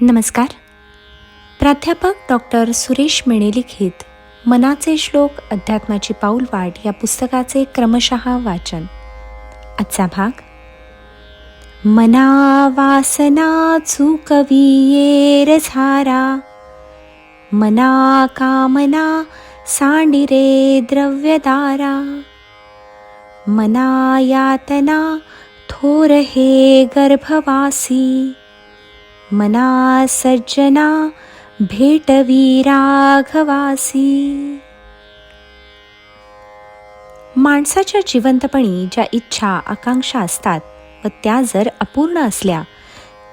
नमस्कार. प्राध्यापक डॉक्टर सुरेश मेणे लिखित मनाचे श्लोक अध्यात्माची पाऊलवाट या पुस्तकाचे क्रमशः वाचन. आजचा भाग मना वासना चुकवियेर झारा मना कामना सांडिरे द्रव्यदारा मना यातना थोर हे गर्भवासी मना सज्जना भेटवी राघवासी माणसाच्या जिवंतपणी ज्या इच्छा आकांक्षा असतात व त्या जर अपूर्ण असल्या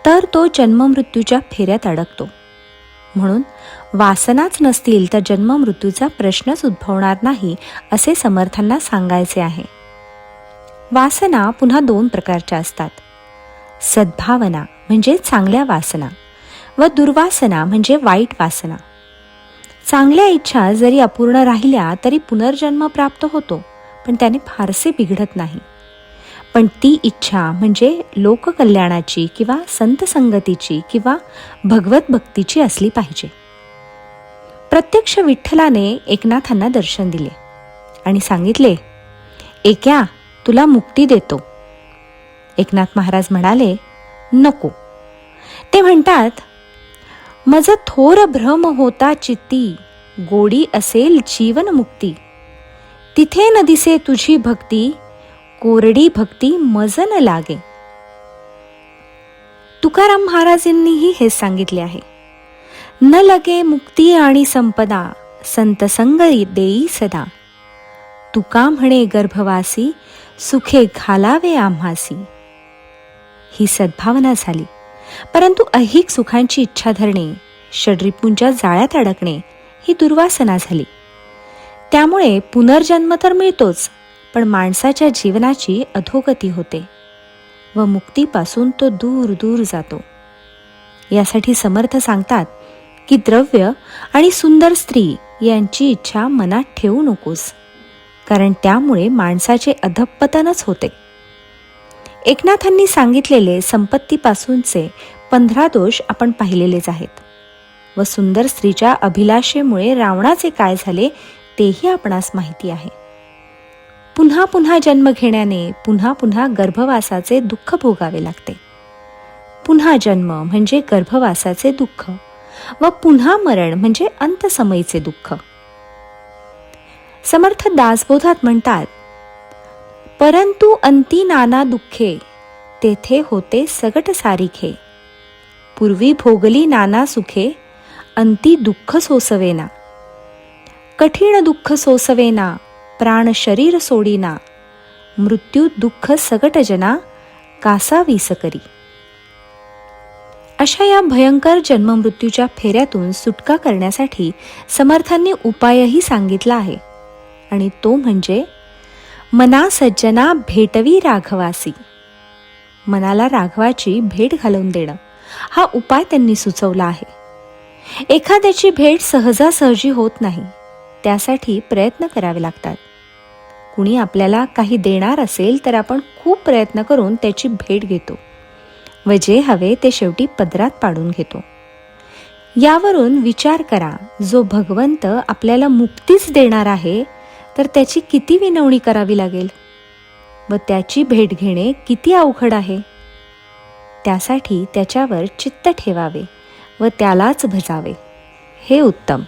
तर तो जन्ममृत्यूच्या फेऱ्यात अडकतो. म्हणून वासनाच नसतील तर जन्ममृत्यूचा प्रश्नच उद्भवणार नाही असे समर्थांना सांगायचे आहे. वासना पुन्हा दोन प्रकारच्या असतात. सद्भावना म्हणजे चांगल्या वासना व दुर्वासना म्हणजे वाईट वासना. चांगल्या इच्छा जरी अपूर्ण राहिल्या तरी पुनर्जन्म प्राप्त होतो पण त्याने फारसे बिघडत नाही. पण ती इच्छा म्हणजे लोककल्याणाची किंवा संत संगतीची किंवा भगवत भक्तीची असली पाहिजे. प्रत्यक्ष विठ्ठलाने एकनाथांना दर्शन दिले आणि सांगितले एक्या तुला मुक्ती देतो. एकनाथ महाराज म्हणाले नको. ते म्हणतात मज थोर भ्रम होता चित्ती गोडी असेल जीवन मुक्ती. तिथे न दिसे तुझी भक्ती कोरडी भक्ती मज न लागे. तुकाराम महाराजांनीही हे सांगितले आहे न लगे मुक्ती आणि संपदा संतसंग देई सदा. तुका म्हणे गर्भवासी सुखे घालावे आम्हासी. ही सद्भावना झाली. परंतु ऐहिक सुखांची इच्छा धरणे षड्रिपूंच्या जाळ्यात अडकणे ही दुर्वासना झाली. त्यामुळे पुनर्जन्म तर मिळतोच पण माणसाच्या जीवनाची अधोगती होते व मुक्तीपासून तो दूर दूर जातो. यासाठी समर्थ सांगतात की द्रव्य आणि सुंदर स्त्री यांची इच्छा मनात ठेवू नकोस कारण त्यामुळे माणसाचे अधपतनच होते. एकनाथांनी सांगितलेले संपत्तीपासूनचे पंधरा दोष आपण पाहिलेलेच आहेत. व सुंदर स्त्रीच्या अभिलाषेमुळे रावणाचे काय झाले तेही आपणास माहिती आहे. पुन्हा पुन्हा जन्म घेण्याने पुन्हा पुन्हा गर्भवासाचे दुःख भोगावे लागते. पुन्हा जन्म म्हणजे गर्भवासाचे दुःख. व पुन्हा मरण म्हणजे अंतसमयीचे दुःख. समर्थ दासबोधात म्हणतात परंतु अंती नाना दुःखे तेथे होते सगट सारिखे. पूर्वी भोगली नाना सुखे अंती दुःख सोसवेना. कठीण दुःख सोसवेना प्राण शरीर सोडीना. मृत्यू दुःख सगट जना कासा विसकरी. अशा या भयंकर जन्ममृत्यूच्या फेऱ्यातून सुटका करण्यासाठी समर्थांनी उपायही सांगितला आहे. आणि तो म्हणजे मना सज्जना भेटवी राघवासी. मनाला राघवाची भेट घालवून देणं हा उपाय त्यांनी सुचवला आहे. एखाद्याची भेट सहजासहजी होत नाही त्यासाठी प्रयत्न करावे लागतात. कुणी आपल्याला काही देणार असेल तर आपण खूप प्रयत्न करून त्याची भेट घेतो व जे हवे ते शेवटी पदरात पाडून घेतो. यावरून विचार करा जो भगवंत आपल्याला मुक्तीच देणार आहे तर त्याची किती विनवणी करावी लागेल? व त्याची भेट घेणे किती अवघड आहे? त्यासाठी त्याच्यावर चित्त ठेवावे व त्यालाच भजावे. हे उत्तम.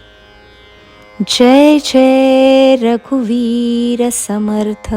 जय जय रघुवीर समर्थ.